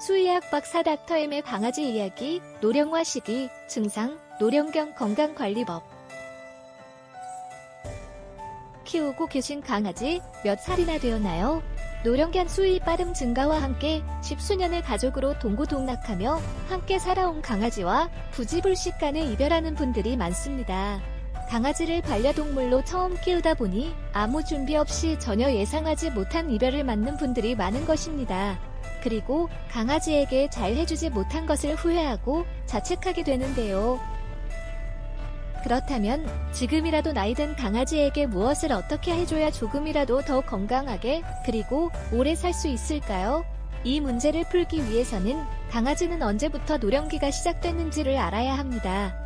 수의학 박사 닥터 M의 강아지 이야기, 노령화 시기, 증상, 노령경 건강관리법. 키우고 계신 강아지 몇 살이나 되었나요? 노령견 수의 빠름 증가와 함께 십수년을 가족으로 동고동락하며 함께 살아온 강아지와 부지불식 간에 이별하는 분들이 많습니다. 강아지를 반려동물로 처음 키우다 보니 아무 준비 없이 전혀 예상하지 못한 이별을 맞는 분들이 많은 것입니다. 그리고 강아지에게 잘 해주지 못한 것을 후회하고 자책하게 되는데요. 그렇다면 지금이라도 나이든 강아지에게 무엇을 어떻게 해줘야 조금이라도 더 건강하게 그리고 오래 살 수 있을까요? 이 문제를 풀기 위해서는 강아지는 언제부터 노령기가 시작됐는지를 알아야 합니다.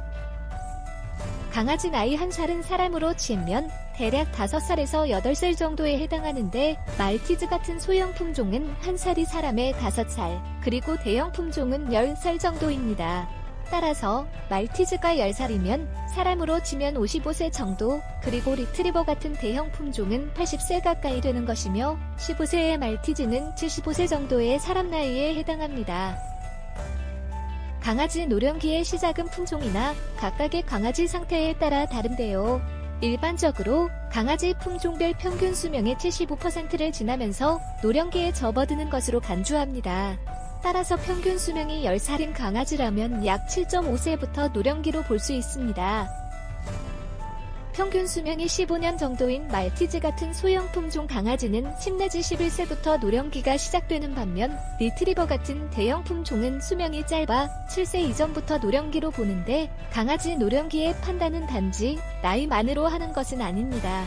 강아지 나이 한 살은 사람으로 치면 대략 5살에서 8살 정도에 해당하는데 말티즈 같은 소형 품종은 한 살이 사람의 5살, 그리고 대형 품종은 10살 정도입니다. 따라서 말티즈가 10살이면 사람으로 치면 55세 정도, 그리고 리트리버 같은 대형 품종은 80세 가까이 되는 것이며 15세의 말티즈는 75세 정도의 사람 나이에 해당합니다. 강아지 노령기의 시작은 품종이나 각각의 강아지 상태에 따라 다른데요. 일반적으로 강아지 품종별 평균 수명의 75%를 지나면서 노령기에 접어드는 것으로 간주합니다. 따라서 평균 수명이 10살인 강아지라면 약 7.5세부터 노령기로 볼 수 있습니다. 평균 수명이 15년 정도인 말티즈 같은 소형 품종 강아지는 10 내지 11세부터 노령기가 시작되는 반면 리트리버 같은 대형 품종은 수명이 짧아 7세 이전부터 노령기로 보는데 강아지 노령기의 판단은 단지 나이만으로 하는 것은 아닙니다.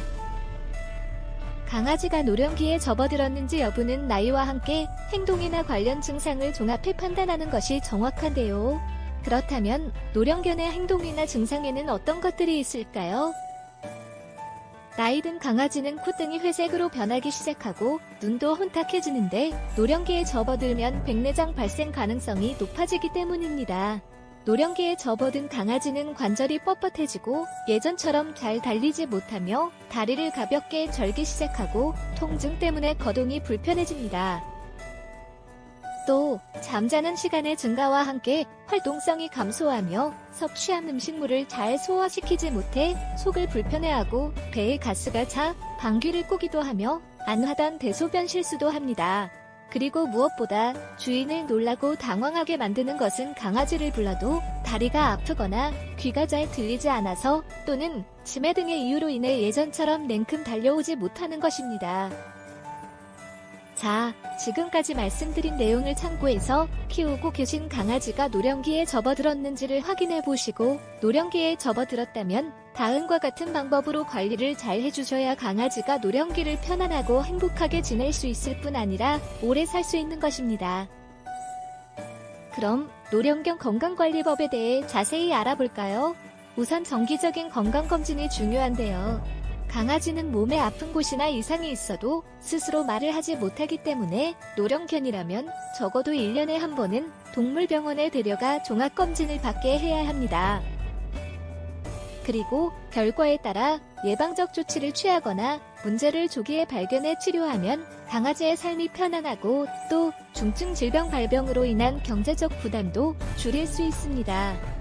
강아지가 노령기에 접어들었는지 여부는 나이와 함께 행동이나 관련 증상을 종합해 판단하는 것이 정확한데요. 그렇다면 노령견의 행동이나 증상에는 어떤 것들이 있을까요? 나이 든 강아지는 콧등이 회색으로 변하기 시작하고 눈도 혼탁해지는데 노령기에 접어들면 백내장 발생 가능성이 높아지기 때문입니다. 노령기에 접어든 강아지는 관절이 뻣뻣해지고 예전처럼 잘 달리지 못하며 다리를 가볍게 절기 시작하고 통증 때문에 거동이 불편해집니다. 또 잠자는 시간의 증가와 함께 활동성이 감소하며 섭취한 음식물을 잘 소화시키지 못해 속을 불편해하고 배에 가스가 차 방귀를 꾸기도 하며 안 하던 대소변 실수도 합니다. 그리고 무엇보다 주인을 놀라고 당황하게 만드는 것은 강아지를 불러도 다리가 아프거나 귀가 잘 들리지 않아서 또는 치매 등의 이유로 인해 예전처럼 냉큼 달려오지 못하는 것입니다. 자, 지금까지 말씀드린 내용을 참고해서 키우고 계신 강아지가 노령기에 접어들었는지를 확인해 보시고 노령기에 접어들었다면 다음과 같은 방법으로 관리를 잘 해주셔야 강아지가 노령기를 편안하고 행복하게 지낼 수 있을 뿐 아니라 오래 살 수 있는 것입니다. 그럼 노령경 건강관리법에 대해 자세히 알아볼까요? 우선 정기적인 건강검진이 중요한데요. 강아지는 몸에 아픈 곳이나 이상이 있어도 스스로 말을 하지 못하기 때문에 노령견이라면 적어도 1년에 한 번은 동물병원에 데려가 종합검진을 받게 해야 합니다. 그리고 결과에 따라 예방적 조치를 취하거나 문제를 조기에 발견해 치료하면 강아지의 삶이 편안하고 또 중증 질병 발병으로 인한 경제적 부담도 줄일 수 있습니다.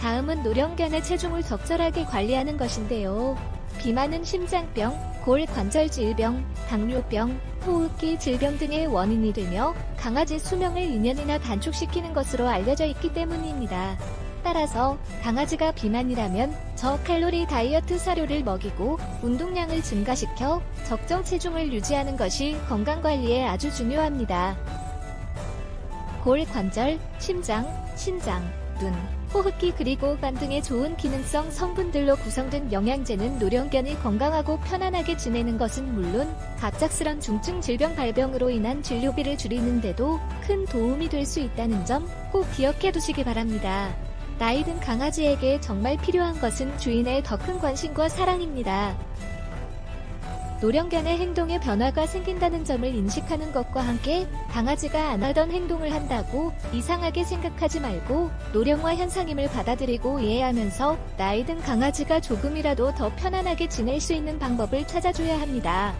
다음은 노령견의 체중을 적절하게 관리하는 것인데요. 비만은 심장병, 골 관절 질병, 당뇨병, 호흡기 질병 등의 원인이 되며 강아지 수명을 2년이나 단축시키는 것으로 알려져 있기 때문입니다. 따라서 강아지가 비만이라면 저칼로리 다이어트 사료를 먹이고 운동량을 증가시켜 적정 체중을 유지하는 것이 건강관리에 아주 중요합니다. 골 관절, 심장, 신장, 눈, 호흡기 그리고 간 등의 좋은 기능성 성분들로 구성된 영양제는 노령견이 건강하고 편안하게 지내는 것은 물론 갑작스런 중증 질병 발병으로 인한 진료비를 줄이는데도 큰 도움이 될 수 있다는 점 꼭 기억해 두시기 바랍니다. 나이 든 강아지에게 정말 필요한 것은 주인의 더 큰 관심과 사랑입니다. 노령견의 행동에 변화가 생긴다는 점을 인식하는 것과 함께 강아지가 안 하던 행동을 한다고 이상하게 생각하지 말고 노령화 현상임을 받아들이고 이해하면서 나이 든 강아지가 조금이라도 더 편안하게 지낼 수 있는 방법을 찾아줘야 합니다.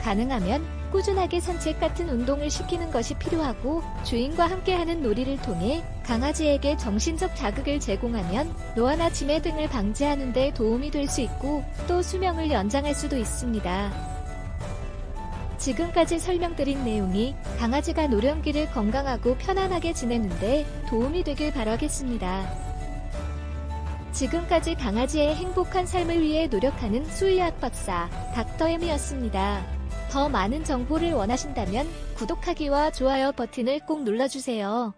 가능하면 꾸준하게 산책 같은 운동을 시키는 것이 필요하고 주인과 함께하는 놀이를 통해 강아지에게 정신적 자극을 제공하면 노화나 치매 등을 방지하는 데 도움이 될 수 있고 또 수명을 연장할 수도 있습니다. 지금까지 설명드린 내용이 강아지가 노령기를 건강하고 편안하게 지내는데 도움이 되길 바라겠습니다. 지금까지 강아지의 행복한 삶을 위해 노력하는 수의학 박사 닥터엠이었습니다. 더 많은 정보를 원하신다면 구독하기와 좋아요 버튼을 꼭 눌러주세요.